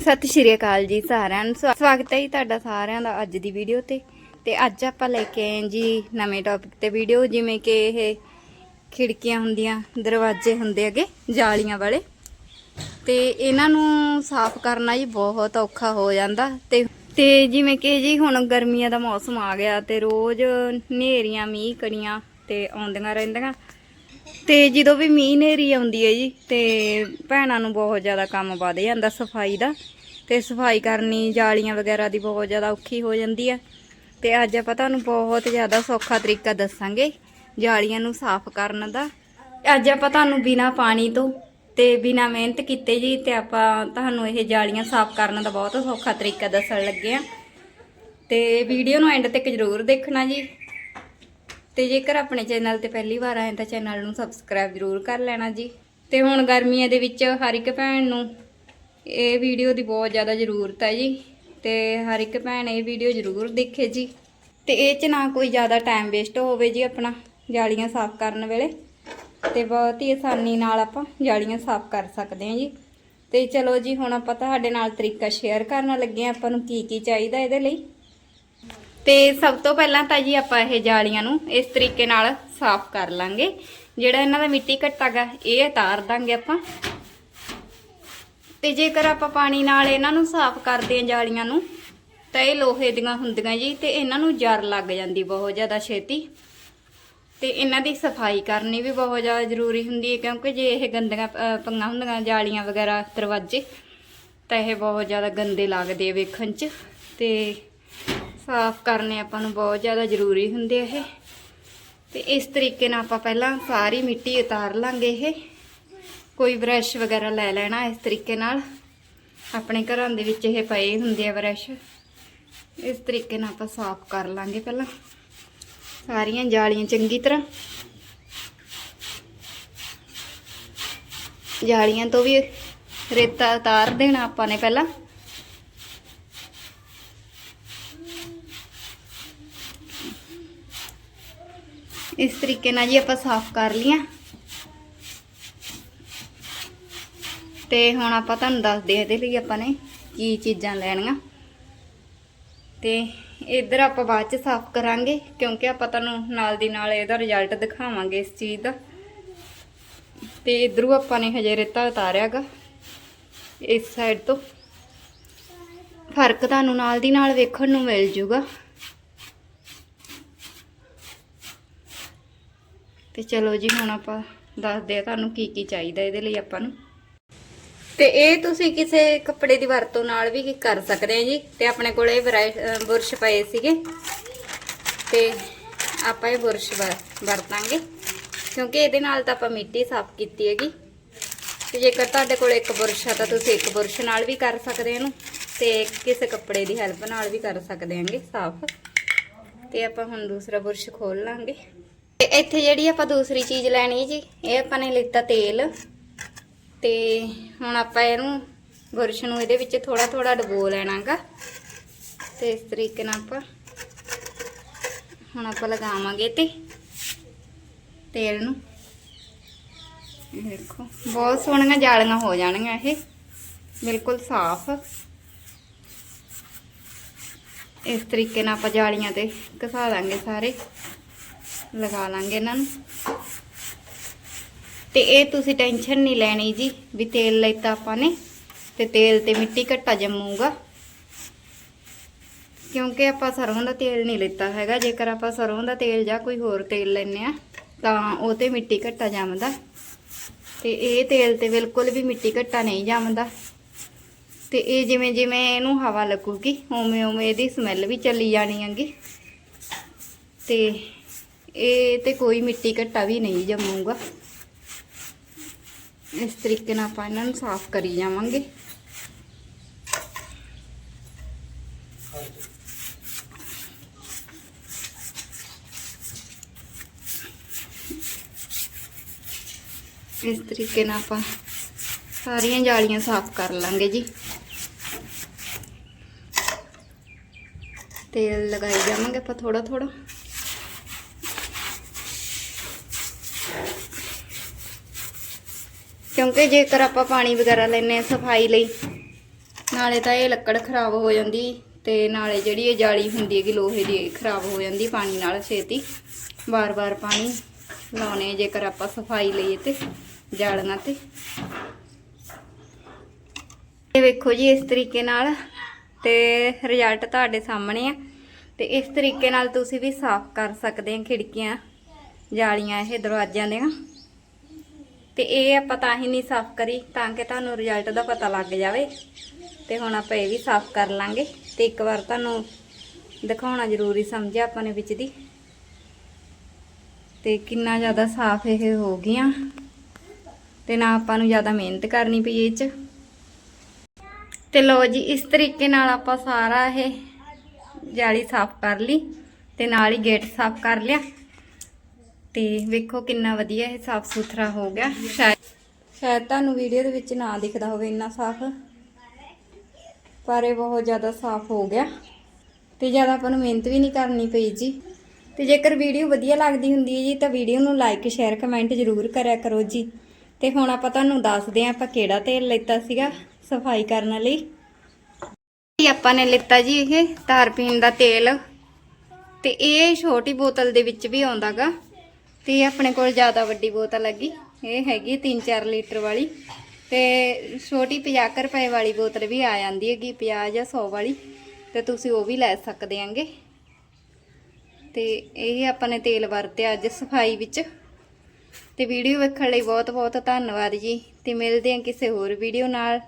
ਸਤਿ ਸ਼੍ਰੀ ਅਕਾਲ ਜੀ ਸਾਰਿਆਂ ਨੂੰ। ਸਵਾ- ਸਵਾਗਤ ਹੈ ਜੀ ਤੁਹਾਡਾ ਸਾਰਿਆਂ ਦਾ ਅੱਜ ਦੀ ਵੀਡੀਓ ਤੇ। ਤੇ ਅੱਜ ਆਪਾਂ ਲੈ ਕੇ ਆਏ ਜੀ ਨਵੇਂ ਟੌਪਿਕ ਤੇ ਵੀਡੀਓ ਜਿਵੇਂ ਕਿ ਇਹ ਖਿੜਕੀਆਂ ਹੁੰਦੀਆਂ, ਦਰਵਾਜ਼ੇ ਹੁੰਦੇ ਹੈਗੇ, ਜਾਲੀਆਂ ਵਾਲੇ। ਤੇ ਇਹਨਾਂ ਨੂੰ ਸਾਫ਼ ਕਰਨਾ ਜੀ ਬਹੁਤ ਔਖਾ ਹੋ ਜਾਂਦਾ। ਤੇ ਤੇ ਜਿਵੇਂ ਕਿ ਜੀ ਹੁਣ ਗਰਮੀਆਂ ਦਾ ਮੌਸਮ ਆ ਗਿਆ ਤੇ ਰੋਜ਼ ਹਨੇਰੀਆਂ, ਮੀਂਹ, ਕਣੀਆਂ ਤੇ ਆਉਂਦੀਆਂ ਰਹਿੰਦੀਆਂ। ਤੇ ਜਦੋਂ ਵੀ ਮੀਂਹ ਹਨੇਰੀ ਆਉਂਦੀ ਹੈ ਜੀ, ਤੇ ਭੈਣਾਂ ਨੂੰ ਬਹੁਤ ਜ਼ਿਆਦਾ ਕੰਮ ਵੱਧ ਜਾਂਦਾ ਸਫ਼ਾਈ ਦਾ, ਤੇ ਸਫ਼ਾਈ ਕਰਨੀ, ਜਾਲੀਆਂ ਵਗੈਰਾ ਦੀ ਬਹੁਤ ਜ਼ਿਆਦਾ ਔਖੀ ਹੋ ਜਾਂਦੀ ਹੈ। ਤੇ ਅੱਜ ਆਪਾਂ ਤੁਹਾਨੂੰ ਬਹੁਤ ਜ਼ਿਆਦਾ ਸੌਖਾ ਤਰੀਕਾ ਦੱਸਾਂਗੇ ਜਾਲੀਆਂ ਨੂੰ ਸਾਫ਼ ਕਰਨ ਦਾ। ਅੱਜ ਆਪਾਂ ਤੁਹਾਨੂੰ ਬਿਨਾ ਪਾਣੀ ਤੋਂ ਤੇ ਬਿਨਾ ਮਿਹਨਤ ਕੀਤੇ ਜੀ, ਤੇ ਆਪਾਂ ਤੁਹਾਨੂੰ ਇਹ ਜਾਲੀਆਂ ਸਾਫ਼ ਕਰਨ ਦਾ ਬਹੁਤ ਸੌਖਾ ਤਰੀਕਾ ਦੱਸਣ ਲੱਗੇ ਆ ਤੇ ਵੀਡੀਓ ਨੂੰ ਐਂਡ ਤੱਕ ਜ਼ਰੂਰ ਦੇਖਣਾ ਜੀ। ਤੇ ਜੇਕਰ ਆਪਣੇ ਚੈਨਲ ਤੇ ਪਹਿਲੀ ਵਾਰ ਆਏ ਤਾਂ ਚੈਨਲ ਨੂੰ ਸਬਸਕ੍ਰਾਈਬ ਜ਼ਰੂਰ ਕਰ ਲੈਣਾ ਜੀ। ਤੇ ਹੁਣ ਗਰਮੀਆਂ ਦੇ ਵਿੱਚ ਹਰ ਇੱਕ ਭੈਣ ਨੂੰ ਇਹ ਵੀਡੀਓ ਦੀ ਬਹੁਤ ਜ਼ਿਆਦਾ ਜ਼ਰੂਰਤ ਹੈ ਜੀ। ਤੇ ਹਰ ਇੱਕ ਭੈਣ ਇਹ ਵੀਡੀਓ ਜ਼ਰੂਰ ਦੇਖੇ ਜੀ। ਤੇ ਇਹ ਚ ਨਾ ਕੋਈ ਜ਼ਿਆਦਾ ਟਾਈਮ ਵੇਸਟ ਹੋਵੇ ਜੀ ਆਪਣਾ ਜਾਲੀਆਂ ਸਾਫ਼ ਕਰਨ ਵੇਲੇ। ਤੇ ਬਹੁਤ ਹੀ ਆਸਾਨੀ ਨਾਲ ਆਪਾਂ ਜਾਲੀਆਂ ਸਾਫ਼ ਕਰ ਸਕਦੇ ਹਾਂ ਜੀ। ਤੇ ਚਲੋ ਜੀ ਹੁਣ ਆਪਾਂ ਤੁਹਾਡੇ ਨਾਲ ਤਰੀਕਾ ਸ਼ੇਅਰ ਕਰਨ ਲੱਗੇ ਹਾਂ ਆਪਾਂ ਨੂੰ ਕੀ ਕੀ ਚਾਹੀਦਾ ਇਹਦੇ ਲਈ। ਤੇ ਸਭ ਤੋਂ ਪਹਿਲਾਂ ਤਾਂ ਜੀ ਆਪਾਂ ਇਹ ਜਾਲੀਆਂ ਨੂੰ ਇਸ ਤਰੀਕੇ ਨਾਲ ਸਾਫ਼ ਕਰ ਲਾਂਗੇ। ਜਿਹੜਾ ਇਹਨਾਂ ਦਾ ਮਿੱਟੀ ਘੱਟਾਗਾ ਇਹ ਉਤਾਰ ਦਾਂਗੇ ਆਪਾਂ। ਤੇ ਜੇਕਰ ਆਪਾਂ ਪਾਣੀ ਨਾਲ ਇਹਨਾਂ ਨੂੰ ਸਾਫ਼ ਕਰਦੇ ਹਾਂ ਜਾਲੀਆਂ ਨੂੰ ਤਾਂ ਇਹ ਲੋਹੇ ਦੀਆਂ ਹੁੰਦੀਆਂ ਜੀ ਤੇ ਇਹਨਾਂ ਨੂੰ ਜਰ ਲੱਗ ਜਾਂਦੀ ਬਹੁਤ ਜ਼ਿਆਦਾ ਛੇਤੀ। ਤੇ ਇਹਨਾਂ ਦੀ ਸਫ਼ਾਈ ਕਰਨੀ ਵੀ ਬਹੁਤ ਜ਼ਿਆਦਾ ਜ਼ਰੂਰੀ ਹੁੰਦੀ ਹੈ ਕਿਉਂਕਿ ਜੇ ਇਹ ਗੰਦੀਆਂ ਅਹ, ਪੰਗਾ ਹੁੰਦੀਆਂ ਜਾਲੀਆਂ ਵਗੈਰਾ ਦਰਵਾਜ਼ੇ ਤਾਂ ਇਹ ਬਹੁਤ ਜ਼ਿਆਦਾ ਗੰਦੇ ਲੱਗਦੇ ਆ ਵੇਖਣ 'ਚ। ਤੇ ਸਾਫ਼ ਕਰਨੇ ਆਪਾਂ ਨੂੰ ਬਹੁਤ ਜ਼ਿਆਦਾ ਜ਼ਰੂਰੀ ਹੁੰਦੇ ਇਹ। ਤੇ ਇਸ ਤਰੀਕੇ ਨਾਲ ਆਪਾਂ ਪਹਿਲਾਂ ਸਾਰੀ ਮਿੱਟੀ ਉਤਾਰ ਲਾਂਗੇ ਇਹ। ਕੋਈ ਬ੍ਰਸ਼ ਵਗੈਰਾ ਲੈ ਲੈਣਾ ਇਸ ਤਰੀਕੇ ਨਾਲ। ਆਪਣੇ ਘਰਾਂ ਦੇ ਵਿੱਚ ਇਹ ਪਏ ਹੁੰਦੇ ਆ ਬ੍ਰਸ਼। ਇਸ ਤਰੀਕੇ ਨਾਲ ਆਪਾਂ ਸਾਫ਼ ਕਰ ਲਾਂਗੇ ਪਹਿਲਾਂ। ਸਾਰੀਆਂ ਜਾਲੀਆਂ ਚੰਗੀ ਤਰ੍ਹਾਂ। ਜਾਲੀਆਂ ਤੋਂ ਵੀ ਰੇਤਾ ਉਤਾਰ ਦੇਣਾ ਆਪਾਂ ਨੇ ਪਹਿਲਾਂ। ਇਸ ਤਰੀਕੇ ਨਾਲ ਜੀ ਆਪਾਂ ਸਾਫ਼ ਕਰ ਲੀਆਂ ਤੇ ਹੁਣ ਆਪਾਂ ਤੁਹਾਨੂੰ ਦੱਸਦੇ ਹਾਂ ਇਹਦੇ ਲਈ ਆਪਾਂ ਨੇ ਕੀ ਚੀਜ਼ਾਂ ਲੈਣੀਆਂ। ਤੇ ਇੱਧਰ ਆਪਾਂ ਬਾਅਦ ਚ ਸਾਫ਼ ਕਰਾਂਗੇ, ਕਿਉਂਕਿ ਆਪਾਂ ਤੁਹਾਨੂੰ ਨਾਲ ਦੀ ਨਾਲ ਇਹਦਾ ਰਿਜ਼ਲਟ ਦਿਖਾਵਾਂਗੇ ਇਸ ਚੀਜ਼ ਦਾ। ਤੇ ਇਧਰੋਂ ਆਪਾਂ ਨੇ ਹਜੇ ਰੇਤਾ ਉਤਾਰਿਆਗਾ, ਇਸ ਸਾਈਡ ਤੋਂ। ਫ਼ਰਕ ਤੁਹਾਨੂੰ ਨਾਲ ਦੀ ਨਾਲ ਵੇਖਣ ਨੂੰ ਮਿਲ ਜੂਗਾ। ਤੇ ਚਲੋ ਜੀ, ਹੁਣ ਆਪਾਂ ਦੱਸਦੇ ਆ ਤੁਹਾਨੂੰ ਕੀ ਕੀ ਚਾਹੀਦਾ ਇਹਦੇ ਲਈ ਆਪਾਂ ਨੂੰ। ਤੇ ਇਹ ਤੁਸੀਂ ਕਿਸੇ ਕੱਪੜੇ ਦੀ ਵਰਤੋਂ ਨਾਲ ਵੀ ਕਰ ਸਕਦੇ ਆ ਜੀ, ਤੇ ਆਪਣੇ ਕੋਲ ਇਹ ਬਰਸ਼ ਬੁਰਸ਼ ਪਏ ਸੀਗੇ। ਤੇ ਆਪਾਂ ਇਹ ਬੁਰਸ਼ ਵਰ- ਵਰਤਾਂਗੇ, ਕਿਉਂਕਿ ਇਹਦੇ ਨਾਲ ਤਾਂ ਆਪਾਂ ਮਿੱਟੀ ਸਾਫ਼ ਕੀਤੀ ਹੈਗੀ। ਤੇ ਜੇਕਰ ਤੁਹਾਡੇ ਕੋਲ ਇੱਕ ਬੁਰਸ਼ ਆ, ਤਾਂ ਤੁਸੀਂ ਇੱਕ ਬੁਰਸ਼ ਨਾਲ ਵੀ ਕਰ ਸਕਦੇ ਇਹਨੂੰ, ਤੇ ਕਿਸੇ ਕੱਪੜੇ ਦੀ ਹੈਲਪ ਨਾਲ ਵੀ ਕਰ ਸਕਦੇ ਆਂਗੇ ਸਾਫ਼। ਤੇ ਆਪਾਂ ਹੁਣ ਦੂਸਰਾ ਬੁਰਸ਼ ਖੋਲ ਲਾਂਗੇ। ਤੇ ਇੱਥੇ ਜਿਹੜੀ ਆਪਾਂ ਦੂਸਰੀ ਚੀਜ਼ ਲੈਣੀ ਜੀ, ਇਹ ਆਪਾਂ ਨੇ ਲਿੱਤਾ ਤੇਲ। ਤੇ ਹੁਣ ਆਪਾਂ ਇਹਨੂੰ ਬੁਰਸ਼ ਨੂੰ ਇਹਦੇ ਵਿੱਚ ਥੋੜਾ ਥੋੜਾ ਡਬੋ ਲੈਣਾਗਾ। ਤੇ ਇਸ ਤਰੀਕੇ ਨਾਲ ਆਪਾਂ ਹੁਣ ਆਪਾਂ ਲਗਾਵਾਂਗੇ ਤੇ ਤੇਲ ਨੂੰ। ਇਹ ਦੇਖੋ, ਬਹੁਤ ਸੋਹਣੀਆਂ ਜਾਲੀਆਂ ਹੋ ਜਾਣਗੀਆਂ ਇਹ। ਬਿਲਕੁਲ ਸਾਫ਼। ਇਸ ਤਰੀਕੇ ਨਾਲ ਆਪਾਂ ਜਾਲੀਆਂ ਤੇ ਘਸਾ ਲਾਂਗੇ ਸਾਰੇ। ਲਗਾ ਲਾਂਗੇ ਇਹਨਾਂ ਨੂੰ। ਤੇ ਇਹ ਤੁਸੀਂ ਟੈਨਸ਼ਨ ਨਹੀਂ ਲੈਣੀ ਜੀ ਵੀ ਤੇਲ ਲੈਤਾ ਆਪਾਂ ਨੇ, ਤੇ ਤੇਲ ਤੇ ਮਿੱਟੀ ਘੱਟਾ ਜੰਮੂਗਾ। ਕਿਉਂਕਿ ਆਪਾਂ ਸਰੋਂ ਦਾ ਤੇਲ ਨਹੀਂ ਲੈਤਾ ਹੈਗਾ, ਜੇਕਰ ਆਪਾਂ ਸਰੋਂ ਦਾ ਤੇਲ ਜਾਂ ਕੋਈ ਹੋਰ ਤੇਲ ਲੈਨੇ ਆ ਤਾਂ ਉਹ ਤੇ ਮਿੱਟੀ ਘੱਟਾ ਜੰਮਦਾ। ਤੇ ਇਹ ਤੇਲ ਤੇ ਬਿਲਕੁਲ ਵੀ ਮਿੱਟੀ ਘੱਟਾ ਨਹੀਂ ਜੰਮਦਾ। ਤੇ ਇਹ ਜਿਵੇਂ ਜਿਵੇਂ ਇਹਨੂੰ ਹਵਾ ਲੱਗੂਗੀ, ਉਵੇਂ ਉਵੇਂ ਇਹਦੀ ਸਮੈਲ ਵੀ ਚੱਲੀ ਜਾਣੀ ਹੈਗੀ। ਤੇ ਇਹ ਤੇ ਕੋਈ ਮਿੱਟੀ ਘੱਟਾ ਵੀ ਨਹੀਂ ਜੰਮੂਗਾ। ਇਸ ਤਰੀਕੇ ਨਾਲ ਆਪਾਂ ਇਹਨਾਂ ਨੂੰ ਸਾਫ਼ ਕਰੀ ਜਾਵਾਂਗੇ। ਇਸ ਤਰੀਕੇ ਨਾਲ ਆਪਾਂ ਸਾਰੀਆਂ ਜਾਲੀਆਂ ਸਾਫ਼ ਕਰ ਲਾਂਗੇ ਜੀ। ਤੇਲ ਲਗਾਈ ਜਾਵਾਂਗੇ ਆਪਾਂ ਥੋੜਾ ਥੋੜਾ ਕਿਉਂਕਿ ਜੇਕਰ ਆਪਾਂ ਪਾਣੀ ਵਗੈਰਾ ਲੈਨੇ ਆ ਸਫ਼ਾਈ ਲਈ, ਨਾਲੇ ਤਾਂ ਇਹ ਲੱਕੜ ਖਰਾਬ ਹੋ ਜਾਂਦੀ ਤੇ ਨਾਲੇ ਜਿਹੜੀ ਇਹ ਜਾਲੀ ਹੁੰਦੀ ਹੈਗੀ ਲੋਹੇ ਦੀ ਖਰਾਬ ਹੋ ਜਾਂਦੀ ਪਾਣੀ ਨਾਲ ਛੇਤੀ। ਵਾਰ ਵਾਰ ਪਾਣੀ ਲਾਉਣੇ ਜੇਕਰ ਆਪਾਂ ਸਫ਼ਾਈ ਲਈਏ ਤੇ ਜਾਲੀਆਂ ਤੇ। ਇਹ ਵੇਖੋ ਜੀ ਇਸ ਤਰੀਕੇ ਨਾਲ ਤੇ ਰਿਜ਼ਲਟ ਤੁਹਾਡੇ ਸਾਹਮਣੇ ਆ। ਤੇ ਇਸ ਤਰੀਕੇ ਨਾਲ ਤੁਸੀਂ ਵੀ ਸਾਫ਼ ਕਰ ਸਕਦੇ ਆ ਖਿੜਕੀਆਂ, ਜਾਲੀਆਂ, ਇਹ ਦਰਵਾਜ਼ਿਆਂ ਦੀਆਂ। ਤੇ ਇਹ ਆਪਾਂ ਤਾਂ ਹੀ ਨਹੀਂ ਸਾਫ਼ ਕਰੀ, ਤਾਂ ਕਿ ਤੁਹਾਨੂੰ ਰਿਜ਼ਲਟ ਦਾ ਪਤਾ ਲੱਗ ਜਾਵੇ। ਤੇ ਹੁਣ ਆਪਾਂ ਇਹ ਵੀ ਸਾਫ਼ ਕਰ ਲਾਂਗੇ। ਤੇ ਇੱਕ ਵਾਰ ਤੁਹਾਨੂੰ ਦਿਖਾਉਣਾ ਜ਼ਰੂਰੀ ਸਮਝਿਆ ਆਪਾਂ ਨੇ ਵਿੱਚ ਦੀ। ਤੇ ਕਿੰਨਾ ਜ਼ਿਆਦਾ ਸਾਫ਼ ਇਹ ਹੋ ਗਈਆਂ। ਤੇ ਨਾ ਆਪਾਂ ਨੂੰ ਜ਼ਿਆਦਾ ਮਿਹਨਤ ਕਰਨੀ ਪਈ ਇਹ 'ਚ। ਤੇ ਲੋ ਜੀ, ਇਸ ਤਰੀਕੇ ਨਾਲ ਆਪਾਂ ਸਾਰਾ ਇਹ ਜਾਲੀ ਸਾਫ਼ ਕਰ ਲਈ। ਤੇ ਨਾਲ ਹੀ ਗੇਟ ਸਾਫ਼ ਕਰ ਲਿਆ। ਤੇ ਵੇਖੋ ਕਿੰਨਾ ਵਧੀਆ ਇਹ ਸਾਫ਼ ਸੁਥਰਾ ਹੋ ਗਿਆ। ਸ਼ਾਇਦ ਸ਼ਾਇਦ ਤੁਹਾਨੂੰ ਵੀਡੀਓ ਦੇ ਵਿੱਚ ਨਾ ਦਿਖਦਾ ਹੋਵੇ ਇੰਨਾ ਸਾਫ਼। ਪਰ ਇਹ ਬਹੁਤ ਜ਼ਿਆਦਾ ਸਾਫ਼ ਹੋ ਗਿਆ। ਤੇ ਜ਼ਿਆਦਾ ਆਪਾਂ ਨੂੰ ਮਿਹਨਤ ਵੀ ਨਹੀਂ ਕਰਨੀ ਪਈ ਜੀ। ਤੇ ਜੇਕਰ ਵੀਡੀਓ ਵਧੀਆ ਲੱਗਦੀ ਹੁੰਦੀ ਹੈ ਜੀ, ਤਾਂ ਵੀਡੀਓ ਨੂੰ ਲਾਈਕ ਸ਼ੇਅਰ ਕਮੈਂਟ ਜ਼ਰੂਰ ਕਰਿਆ ਕਰੋ ਜੀ। ਤੇ ਹੁਣ ਆਪਾਂ ਤੁਹਾਨੂੰ ਦੱਸਦੇ ਹਾਂ ਆਪਾਂ ਕਿਹੜਾ ਤੇਲ ਲਿੱਤਾ ਸੀਗਾ ਸਫ਼ਾਈ ਕਰਨ ਲਈ। ਜੀ ਆਪਾਂ ਨੇ ਲਿੱਤਾ ਜੀ ਇਹ ਤਾਰ ਪੀਣ ਦਾ ਤੇਲ। ਤੇ ਇਹ ਛੋਟੀ ਬੋਤਲ ਦੇ ਵਿੱਚ ਵੀ ਆਉਂਦਾਗਾ। ਤੇ ਆਪਣੇ ਕੋਲ ਜ਼ਿਆਦਾ ਵੱਡੀ ਬੋਤਲ ਹੈਗੀ ਇਹ ਹੈਗੀ 3-4 ਲੀਟਰ ਵਾਲੀ। ਤੇ ਛੋਟੀ 50 ਰੁਪਏ ਵਾਲੀ ਬੋਤਲ ਵੀ ਆ ਜਾਂਦੀ ਹੈਗੀ 50 ਜਾਂ 100 ਵਾਲੀ। ਤੇ ਤੁਸੀਂ ਉਹ ਵੀ ਲੈ ਸਕਦੇ ਆਂਗੇ। ਤੇ ਇਹ ਆਪਾਂ ਨੇ ਤੇਲ ਵਰਤਿਆ ਅੱਜ ਸਫ਼ਾਈ ਵਿੱਚ। ਤੇ ਵੀਡੀਓ ਵੇਖਣ ਲਈ ਬਹੁਤ ਬਹੁਤ ਧੰਨਵਾਦ ਜੀ। ਤੇ ਮਿਲਦੇ ਹਾਂ ਕਿਸੇ ਹੋਰ ਵੀਡੀਓ ਨਾਲ।